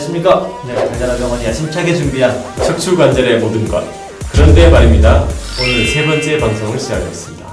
안녕하십니까. 네, 달달한 병원이 야심차게 준비한 척추 관절의 모든 것. 그런데 말입니다. 오늘 세 번째 방송을 시작하겠습니다.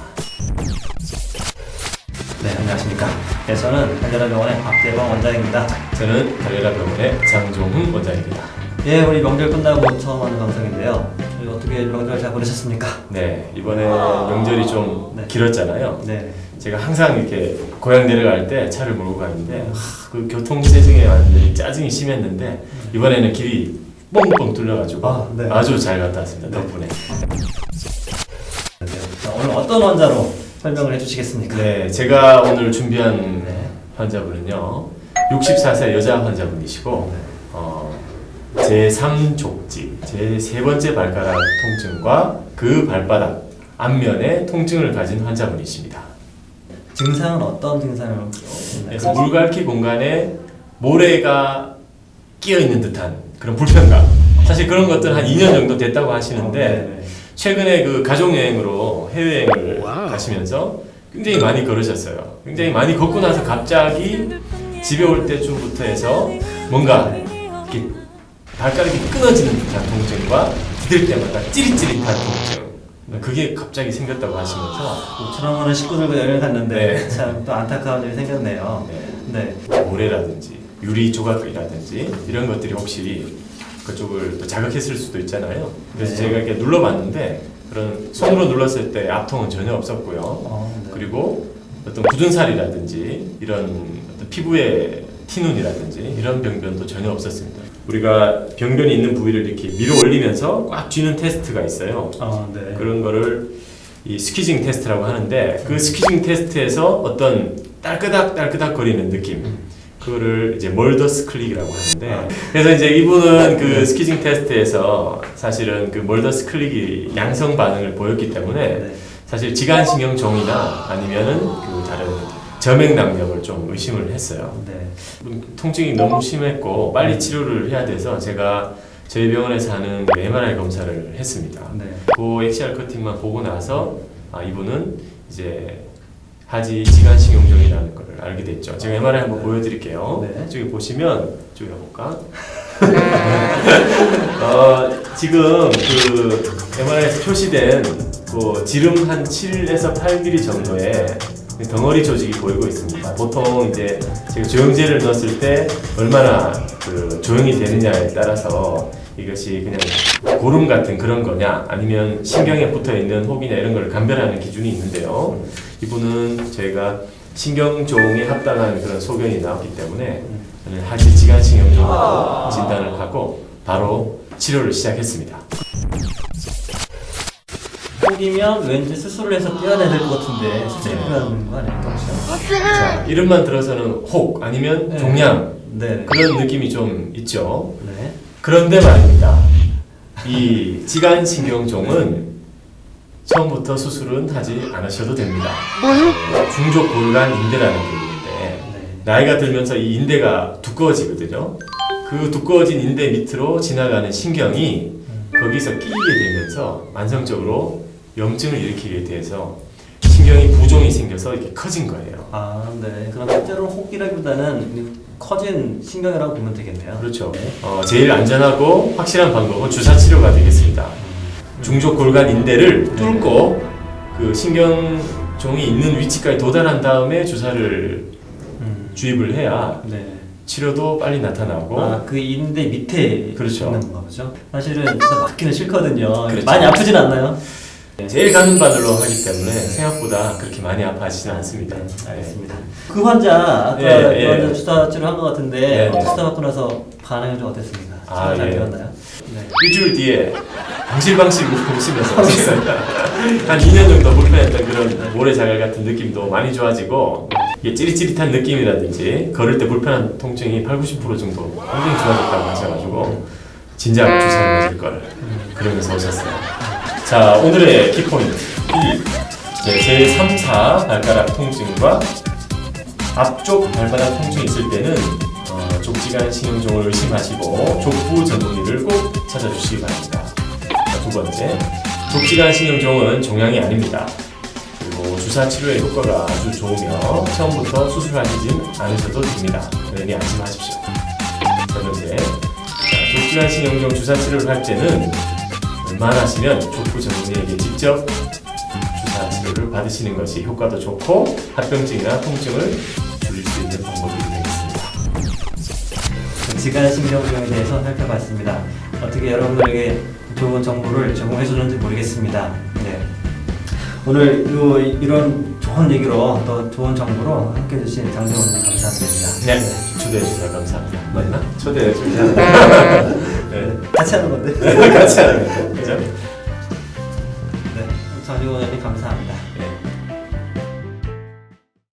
네, 안녕하십니까. 네, 저는 달달한 병원의 박대범 원장입니다. 저는 달려라 병원의 장종훈 원장입니다. 예, 우리 명절 끝나고 처음 하는 방송인데요. 저희 어떻게 명절 잘 보내셨습니까? 네, 이번에 명절이 좀 네. 길었잖아요. 네. 제가 항상 이렇게 고향 내려갈 때 차를 몰고 가는데 하, 그 교통 체증에 완전히 짜증이 심했는데 이번에는 길이 뻥뻥 뚫려가지고 아, 네. 아주 잘 갔다 왔습니다. 덕분에. 네. 자, 오늘 어떤 환자로 설명을 해주시겠습니까? 네, 제가 오늘 준비한 네. 환자분은요. 64세 여자 환자분이시고 네. 어, 제3족지, 제3 번째 발가락 통증과 그 발바닥 앞면에 통증을 가진 환자분이십니다. 증상은 어떤 증상을 그래서 물갈퀴 공간에 모래가 끼어 있는 듯한 그런 불편감. 사실 그런 것들 한 2년 정도 됐다고 하시는데 네. 최근에 그 가족 여행으로 해외 여행을 가시면서 굉장히 많이 걸으셨어요. 굉장히 많이 걷고 나서 갑자기 집에 올 때쯤부터 해서 뭔가 이렇게 발가락이 끊어지는 듯한 통증과 디딜 때마다 찌릿찌릿한 통증. 그게 갑자기 생겼다고 하시면서 모처럼 하는 식구들과 여행을 갔는데 네. 참 또 안타까운 일이 생겼네요. 네. 네. 모래라든지 유리 조각이라든지 이런 것들이 혹시 그쪽을 또 자극했을 수도 있잖아요. 그래서 네. 제가 이렇게 눌러봤는데 그런 손으로 눌렀을 때 압통은 전혀 없었고요. 어, 네. 그리고 어떤 굳은 살이라든지 이런 어떤 피부에 티눈이라든지 이런 병변도 전혀 없었습니다. 우리가 병변이 있는 부위를 이렇게 밀어 올리면서 꽉 쥐는 테스트가 있어요. 어, 네. 그런 거를 이 스퀴징 테스트라고 하는데 그 스퀴징 테스트에서 어떤 딸끄닥 딸끄닥 거리는 느낌 그거를 이제 멀더스 클릭이라고 하는데 그래서 이제 이분은 그 스퀴징 테스트에서 사실은 그 멀더스 클릭이 양성 반응을 보였기 때문에 네. 사실 지간신경 종이나 아니면은 그 다른 점액 낭력을 좀 의심을 했어요. 네. 통증이 너무 심했고 빨리 치료를 해야 돼서 제가 저희 병원에서 하는 그 MRI 검사를 했습니다. 네. 그 엑시알 커팅만 보고 나서 아 이분은 이제 하지 지간신경종이라는 걸 알게 됐죠. 제가 MRI 한번 네. 보여드릴게요. 네. 저기 보시면 저기 가볼까? 어, 지금 그 MRI에서 표시된 그 지름 한 7에서 8mm 정도의 덩어리 조직이 보이고 있습니다. 보통 이제 제가 조영제를 넣었을 때 얼마나 그 조용히 되느냐에 따라서 이것이 그냥 고름 같은 그런 거냐 아니면 신경에 붙어 있는 혹이나 이런 걸 감별하는 기준이 있는데요. 이분은 저희가 신경종에 합당한 그런 소견이 나왔기 때문에 저는 하지지간 신경종으로 진단을 하고 바로 치료를 시작했습니다. 혹이면 왠지 수술을 해서 떼어내야 될 것 같은데 수술이 네. 필요한 거 아닐까 혹시? 자, 이름만 들어서는 혹 아니면 네. 종양 네. 그런 느낌이 좀 있죠. 네. 그런데 말입니다. 이 지간신경종은 처음부터 수술은 하지 않으셔도 됩니다. 네, 중족 골간 인대라는 게 있는데 네. 나이가 들면서 이 인대가 두꺼워지거든요. 그 두꺼워진 인대 밑으로 지나가는 신경이 거기서 끼게 되면서 만성적으로 염증을 일으키게 돼서 신경이 부종이 생겨서 이렇게 커진 거예요. 아, 네. 그럼 실제로 혹이라기보다는 커진 신경이라고 보면 되겠네요. 그렇죠. 어, 제일 안전하고 확실한 방법은 주사 치료가 되겠습니다. 중족 골간 인대를 뚫고 그 신경종이 있는 위치까지 도달한 다음에 주사를 음. 주입을 해야 네. 치료도 빨리 나타나고 아, 그 인대 밑에 그렇죠. 있는 건가 보죠? 사실은 진짜 맞기는 싫거든요. 그렇죠. 많이 아프진 않나요? 제일 가는 바늘로 하기 때문에 생각보다 그렇게 많이 아파하지는 않습니다. 네, 네. 알겠습니다. 그 환자 아까 예, 그 예. 환자 주사 치료 한것 같은데 네, 네. 주사 받고 나서 반응이 좀 어땠습니까? 아, 잘 예. 되었나요? 네. 일주일 뒤에 방실방실 웃으면서 오셨어요. 한 2년 정도 불편했던 그런 모래 자갈 같은 느낌도 많이 좋아지고 이게 찌릿찌릿한 느낌이라든지 걸을 때 불편한 통증이 8, 90% 정도 굉장히 좋아졌다고 하셔가지고 진작 주사를 맞을 걸 그러면서 오셨어요. 자 오늘의 키포인트 1. 제 3, 4 발가락 통증과 앞쪽 발바닥 통증이 있을 때는 어, 족지간 신경종을 의심하시고 족부 전문의를 꼭 찾아주시기 바랍니다. 자, 두 번째, 족지간 신경종은 종양이 아닙니다. 그리고 주사 치료의 효과가 아주 좋으며 처음부터 수술하시진 않으셔도 됩니다. 그러니 안심하십시오. 번째. 자, 족지관식 영종 주사 치료를 할 때는 웬만하시면 족부 전문의에게 직접 주사 치료를 받으시는 것이 효과도 좋고 합병증이나 통증을 줄일 수 있는 방법이 되겠습니다. 지간신경종에 대해서 살펴봤습니다. 어떻게 여러분들에게 좋은 정보를 제공해 줬는지 모르겠습니다. 네. 오늘 요, 이런 좋은 얘기로 또 좋은 정보로 함께 해주신 장정원님 감사드립니다. 네, 초대해 주셔서 감사합니다. 맞나? 초대해 주셔서 네, 같이 하는 건데. 같이 하는 거죠. 그죠? 네. 장정원님 감사합니다.